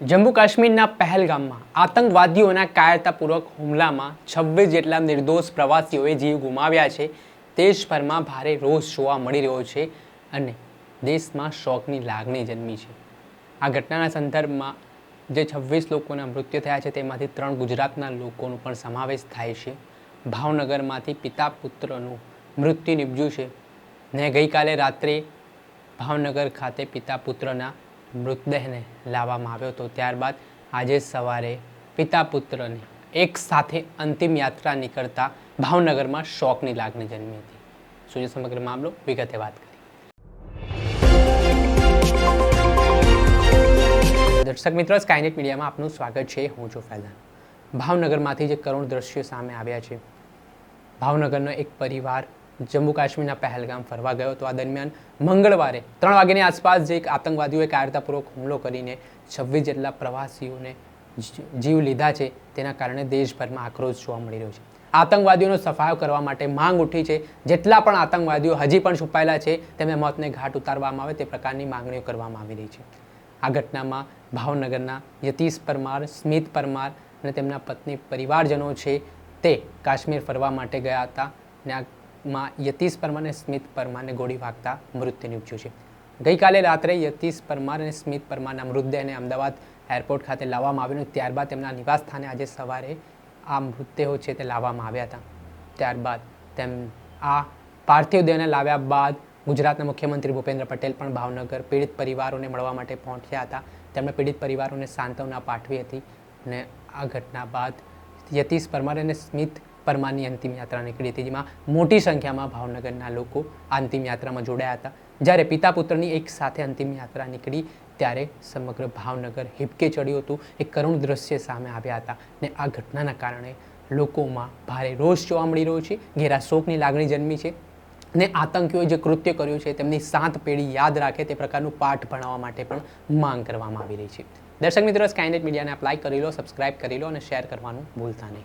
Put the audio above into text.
જમ્મુ કાશ્મીરના પહેલગામમાં આતંકવાદીઓના કાયરતાપૂર્વક હુમલામાં છવ્વીસ જેટલા નિર્દોષ પ્રવાસીઓએ જીવ ગુમાવ્યા છે. દેશભરમાં ભારે રોષ જોવા મળી રહ્યો છે અને દેશમાં શોકની લાગણી જન્મી છે. આ ઘટનાના સંદર્ભમાં જે છવ્વીસ લોકોના મૃત્યુ થયા છે, તેમાંથી ત્રણ ગુજરાતના લોકોનો પણ સમાવેશ થાય છે. ભાવનગરમાંથી પિતા પુત્રનું મૃત્યુ નિપજ્યું છે ને ગઈકાલે રાત્રે ભાવનગર ખાતે પિતા પુત્રના મૃતદેહને લાવવામાં આવ્યો હતો. ત્યારબાદ આજે સવારે પિતા પુત્રને એક સાથે અંતિમ યાત્રા નીકળતા ભાવનગરમાં શોકની લાગણી જન્મી હતી. શું સમગ્ર મામલો વિગતે વાત કરી દર્શક મિત્રો સ્કાયનેટ મીડિયામાં આપનું સ્વાગત છે. હું છું ફેલાન ભાવનગરમાંથી જે કરુણ દ્રશ્યો સામે આવ્યા છે, ભાવનગરનો એક પરિવાર જમ્મુ કાશ્મીરના પહેલગામ ફરવા ગયો હતો. આ દરમિયાન મંગળવારે ત્રણ વાગ્યાની આસપાસ જે એક આતંકવાદીઓએ કાયરતાપૂર્વક હુમલો કરીને છવ્વીસ જેટલા પ્રવાસીઓને જીવ લીધા છે. તેના કારણે દેશભરમાં આક્રોશ જોવા મળી રહ્યો છે. આતંકવાદીઓનો સફાયો કરવા માટે માંગ ઉઠી છે. જેટલા પણ આતંકવાદીઓ હજી પણ છુપાયેલા છે, તેમને મોતને ઘાટ ઉતારવામાં આવે તે પ્રકારની માંગણીઓ કરવામાં આવી રહી છે. આ ઘટનામાં ભાવનગરના યતીશ પરમાર, સ્મિત પરમાર અને તેમના પત્ની, પરિવારજનો છે તે કાશ્મીર ફરવા માટે ગયા હતા. અને આમાં યતીશ પરમાર અને સ્મિત પરમારને ગોળી વાગતા મૃત્યુ નીપજ્યું છે. ગઈકાલે રાત્રે યતીશ પરમાર અને સ્મિત પરમારના મૃતદેહને અમદાવાદ એરપોર્ટ ખાતે લાવવામાં આવ્યો ત્યારબાદ તેમના નિવાસ સ્થાને આજે સવારે આ મૃતદેહો છે તે લાવવામાં આવ્યા હતા. ત્યારબાદ તેમ આ પાર્થિવ દેહને લાવ્યા બાદ ગુજરાતના મુખ્યમંત્રી ભૂપેન્દ્ર પટેલ પણ ભાવનગર પીડિત પરિવારોને મળવા માટે પહોંચ્યા હતા. તેમણે પીડિત પરિવારોને સાંત્વના પાઠવી હતી અને આ ઘટના બાદ યતીશ પરમાર અને સ્મિત પરમારની અંતિમ યાત્રા નીકળી હતી, જેમાં મોટી સંખ્યામાં ભાવનગરના લોકો આ અંતિમ યાત્રામાં જોડાયા હતા. જ્યારે પિતા પુત્રની એક સાથે અંતિમ યાત્રા નીકળી, ત્યારે સમગ્ર ભાવનગર હિપકે ચડ્યું હતું. એક કરુણ દ્રશ્ય સામે આવ્યા હતા ને આ ઘટનાના કારણે લોકોમાં ભારે રોષ જોવા મળી રહ્યો છે, ઘેરા શોકની લાગણી જન્મી છે ને આતંકીઓએ જે કૃત્ય કર્યું છે, તેમની સાત પેઢી યાદ રાખે તે પ્રકારનું પાઠ ભણાવવા માટે પણ માંગ કરવામાં આવી રહી છે. દર્શક મિત્રો સ્કાયનેટ મીડિયાને લાઈક કરી લો સબસ્ક્રાઇબ કરી લો અને શેર કરવાનું ભૂલતા નહીં.